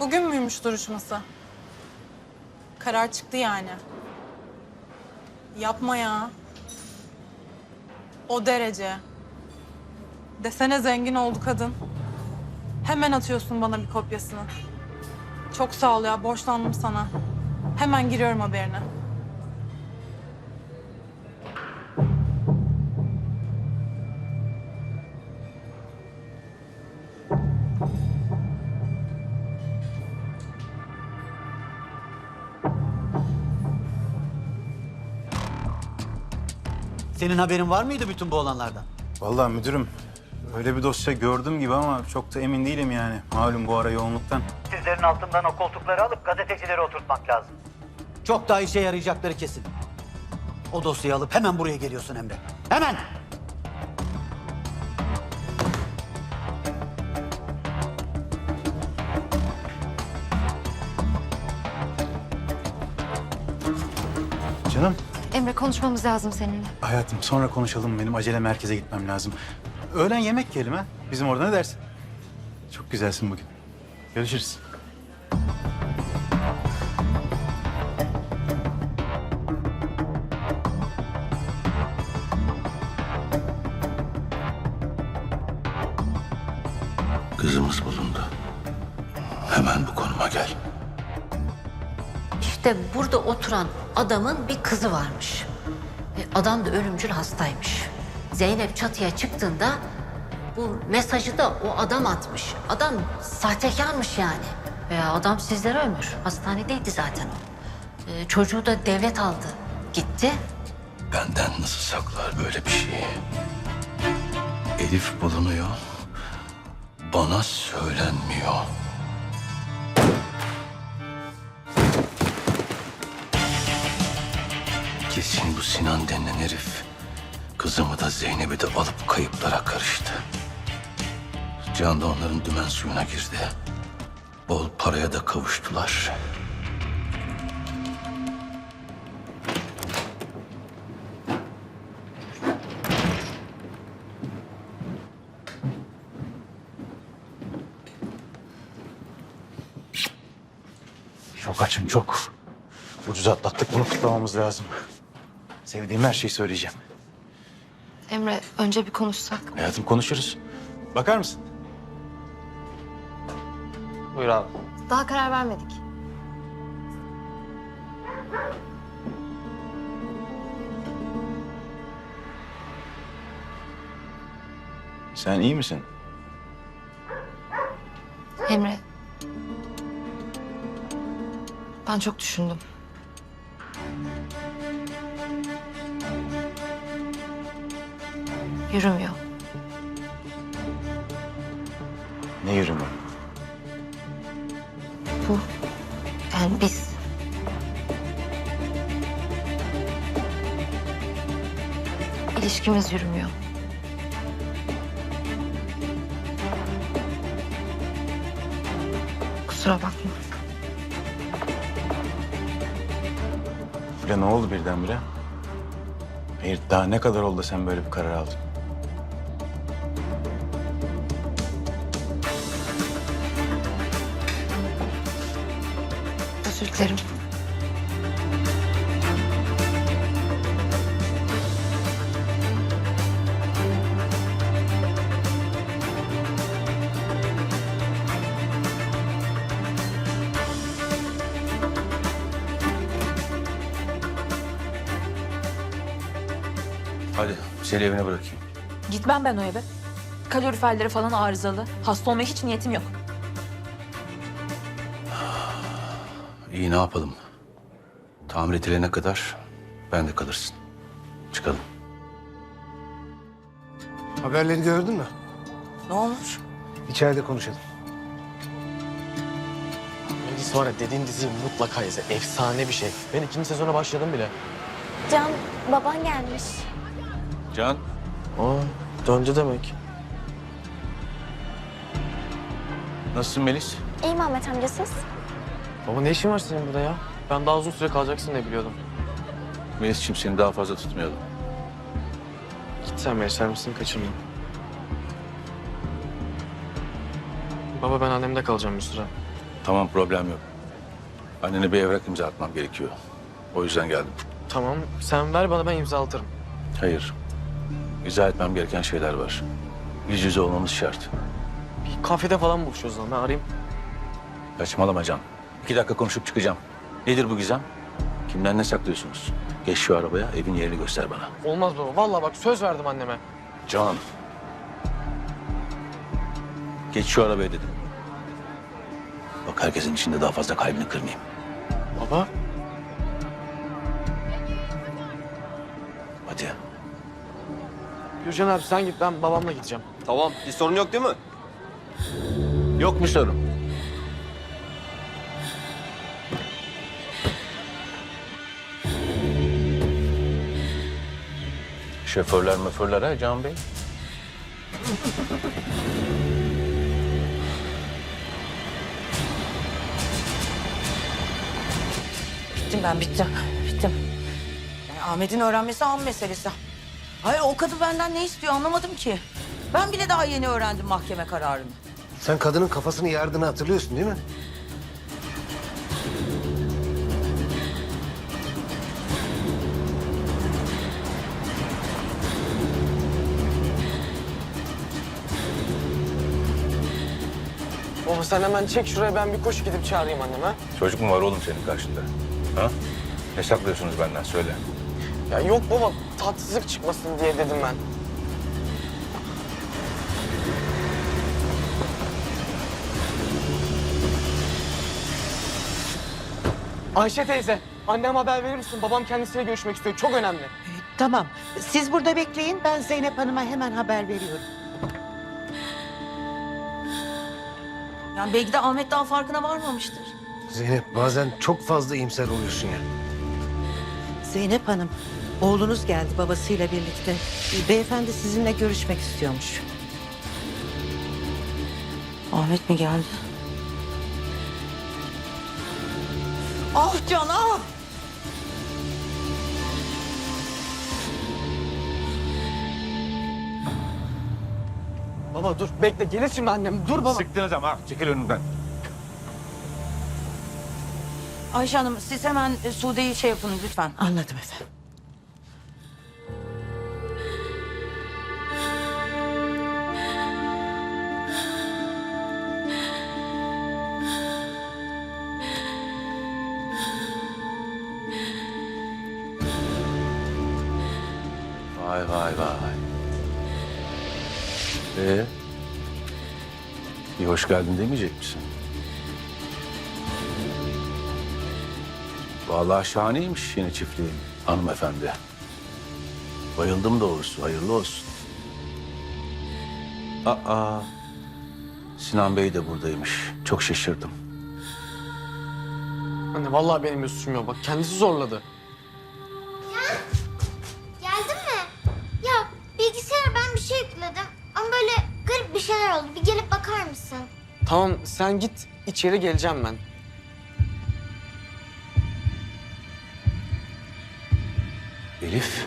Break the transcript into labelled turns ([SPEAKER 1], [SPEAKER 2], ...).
[SPEAKER 1] Bugün müymüş duruşması? Karar çıktı yani. Yapma ya. O derece. Desene zengin oldu kadın. Hemen atıyorsun bana bir kopyasını. Çok sağ ol ya, borçlandım sana. Hemen giriyorum haberine.
[SPEAKER 2] Senin haberin var mıydı bütün bu olanlardan?
[SPEAKER 3] Vallahi müdürüm öyle bir dosya gördüm gibi ama çok da emin değilim yani. Malum bu ara yoğunluktan.
[SPEAKER 2] Sizlerin altından o koltukları alıp gazetecileri oturtmak lazım. Çok daha işe yarayacakları kesin. O dosyayı alıp hemen buraya geliyorsun Emre. Hemen!
[SPEAKER 3] Canım
[SPEAKER 4] Emre konuşmamız lazım seninle.
[SPEAKER 3] hayatım sonra konuşalım benim acele merkeze gitmem lazım. Öğlen yemek yiyelim ha. Bizim orada ne dersin? Çok güzelsin bugün. Görüşürüz.
[SPEAKER 5] Kızımız bulundu. Hemen bu konuma gel.
[SPEAKER 6] İşte burada oturan adamın bir kızı varmış. E, Adam da ölümcül hastaymış. Zeynep çatıya çıktığında bu mesajı da o adam atmış. Adam sahtekarmış yani. Veya adam sizlere ömür. Hastanedeydi zaten o. E, çocuğu da devlet aldı. Gitti.
[SPEAKER 5] Benden nasıl saklar böyle bir şeyi? Elif bulunuyor. Bana söylenmiyor. Kesin bu Sinan denilen herif kızımı da Zeynep'i de alıp kayıplara karıştı. Can da onların dümen suyuna girdi. Bol paraya da kavuştular.
[SPEAKER 3] Çok açım çok. Ucuz atlattık bunu kutlamamız lazım. Sevdiğim her şeyi söyleyeceğim.
[SPEAKER 4] Emre önce bir konuşsak.
[SPEAKER 3] Hayatım konuşuruz. Bakar mısın?
[SPEAKER 7] Buyur abi.
[SPEAKER 4] Daha karar vermedik.
[SPEAKER 3] Sen iyi misin?
[SPEAKER 4] Emre. Ben çok düşündüm. Yürümüyor.
[SPEAKER 3] Ne yürüme?
[SPEAKER 4] Bu. Yani biz. İlişkimiz yürümüyor. Kusura bakma.
[SPEAKER 3] Bile ne oldu birdenbire? Hayır daha ne kadar oldu sen böyle bir karar aldın?
[SPEAKER 4] Özür dilerim.
[SPEAKER 5] Hadi seni evine bırakayım.
[SPEAKER 8] Gitmem ben o eve. Kaloriferleri falan arızalı. Hasta olmaya hiç niyetim yok.
[SPEAKER 5] İyi ne yapalım? Tamir edilene kadar ben de kalırsın. Çıkalım.
[SPEAKER 9] Haberleri gördün mü?
[SPEAKER 1] Ne olmuş?
[SPEAKER 9] İçeride konuşalım.
[SPEAKER 7] Melis var ya dediğin diziyi mutlaka izle. Efsane bir şey. Ben ikinci sezona başladım bile.
[SPEAKER 10] Can, baban gelmiş.
[SPEAKER 5] Can.
[SPEAKER 7] Aa döndü demek.
[SPEAKER 5] Nasılsın Melis?
[SPEAKER 10] İyi mi Ahmet amca siz?
[SPEAKER 7] Baba ne işin var senin burada ya? Ben daha uzun süre kalacaksın diye biliyordum.
[SPEAKER 5] Melis'ciğim seni daha fazla tutmayalım.
[SPEAKER 7] Git sen Melis misin kaçırmayayım. Baba ben annemde kalacağım bir süre.
[SPEAKER 5] Tamam problem yok. Annene bir evrak imza atmam gerekiyor. O yüzden geldim.
[SPEAKER 7] Tamam sen ver bana ben imzalatırım.
[SPEAKER 5] Hayır. İzah etmem gereken şeyler var. Yüz yüze olmamız şart.
[SPEAKER 7] Bir kafede falan buluşuyoruz o zaman ben arayayım.
[SPEAKER 5] Saçmalama Can. İki dakika konuşup çıkacağım. Nedir bu gizem? Kimden ne saklıyorsunuz? Geç şu arabaya, evin yerini göster bana.
[SPEAKER 7] Olmaz baba vallahi bak söz verdim anneme.
[SPEAKER 5] Can. Geç şu arabaya dedim. Bak herkesin içinde daha fazla kalbini kırmayayım.
[SPEAKER 7] Baba
[SPEAKER 5] Hadi.
[SPEAKER 7] Gürcan abi sen git ben babamla gideceğim.
[SPEAKER 11] Tamam bir sorun yok değil mi?
[SPEAKER 5] Yok mu sorun? Şoförler möförler ha Can Bey.
[SPEAKER 12] Bittim ben bittim. Bittim. Yani Ahmet'in öğrenmesi an meselesi. Hayır o kadın benden ne istiyor anlamadım ki. Ben bile daha yeni öğrendim mahkeme kararını.
[SPEAKER 9] Sen kadının kafasını yardığını hatırlıyorsun değil mi?
[SPEAKER 7] Baba sen hemen çek şuraya ben bir koşu gidip çağırayım anneme.
[SPEAKER 5] Çocuk mu var oğlum senin karşında? Ha? Ne saklıyorsunuz benden söyle.
[SPEAKER 7] Ya yok baba tatsızlık çıkmasın diye dedim ben. Ayşe teyze, annem haber verir misin? Babam kendisiyle görüşmek istiyor. Çok önemli.
[SPEAKER 12] Tamam. Siz burada bekleyin. Ben Zeynep Hanım'a hemen haber veriyorum. Yani belki de Ahmet daha farkına varmamıştır.
[SPEAKER 9] Zeynep bazen çok fazla iyimser oluyorsun ya.
[SPEAKER 12] Zeynep Hanım, oğlunuz geldi babasıyla birlikte. Beyefendi sizinle görüşmek istiyormuş. Ahmet mi geldi? Ah Can ah!
[SPEAKER 7] Baba dur bekle gelir şimdi annem. Dur baba.
[SPEAKER 5] Sıktınız ama çekil önümden.
[SPEAKER 12] Ayşe Hanım siz hemen e, Sude'yi şey yapın lütfen. Anladım efendim.
[SPEAKER 5] Vay vay vay. Ee, bir hoş geldin demeyecek misin? Vallahi şahaneymiş yeni çiftliğin hanımefendi. Bayıldım doğrusu, hayırlı olsun. Aa, Sinan Bey de buradaymış. Çok şaşırdım.
[SPEAKER 7] Anne vallahi benim bir suçum yok. Bak kendisi zorladı.
[SPEAKER 10] Şeyler oldu. Bir gelip bakar mısın?
[SPEAKER 7] Tamam sen git içeri geleceğim ben.
[SPEAKER 5] Elif.